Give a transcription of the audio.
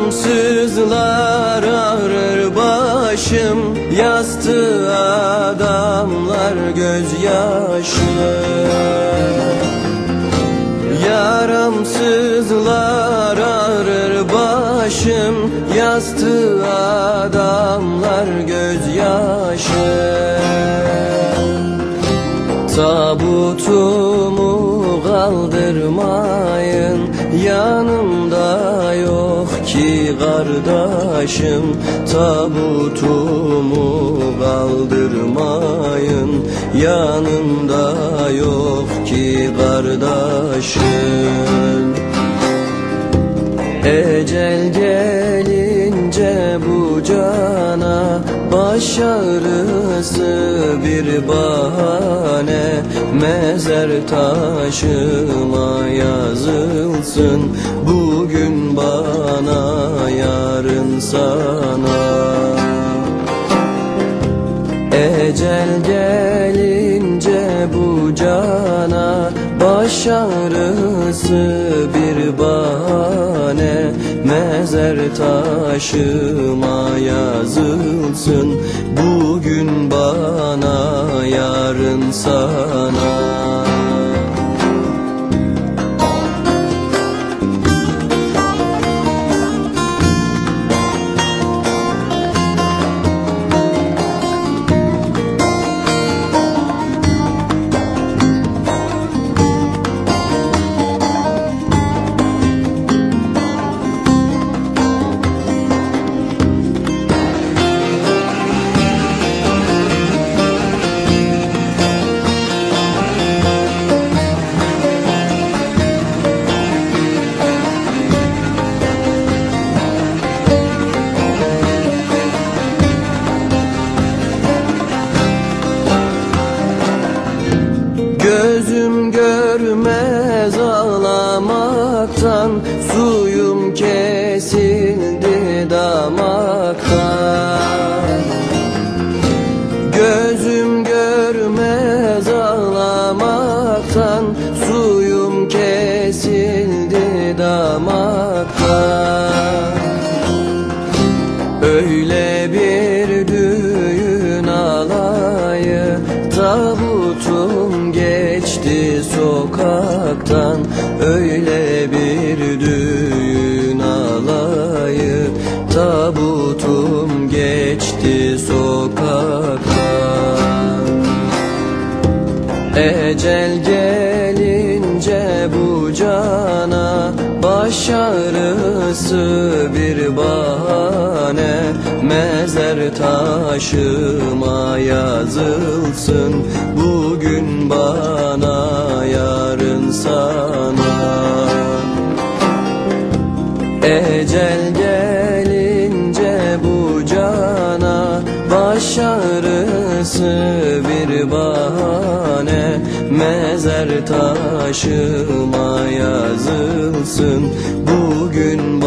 Gamsızlar ağrır başım Yastı adamlar gözyaşlı. Yaramsızlar ağrır başım Yastı adamlar gözyaşlı. Tabutumu kaldırmayın. Yanımda yok ki kardeşim. Tabutumu kaldırmayın. Yanımda yok ki kardeşim. Ecel gelince bu cana Baş ağrısı bir bahane. Mezar taşıma yazılsın. Bugün bana yarın sana. Ecel gelince bu cana Baş ağrısı bir bahane Mezar taşıma yazılsın. Bugün bana yarın sana Gözüm görmez ağlamaktan Suyum kesildi damaktan. Öyle bir düğün alayı Tabutum geçti sokaktan. Öyle bir düğün alayı Tabutum geçti sokaktan Ecel gelince bu cana Baş ağrısı bir bahane. Mezar taşıma yazılsın Bugün bana yarın sana. Ecel gelince bu cana Baş ağrısı bir bahane Mezar taşıma yazılsın. Bugün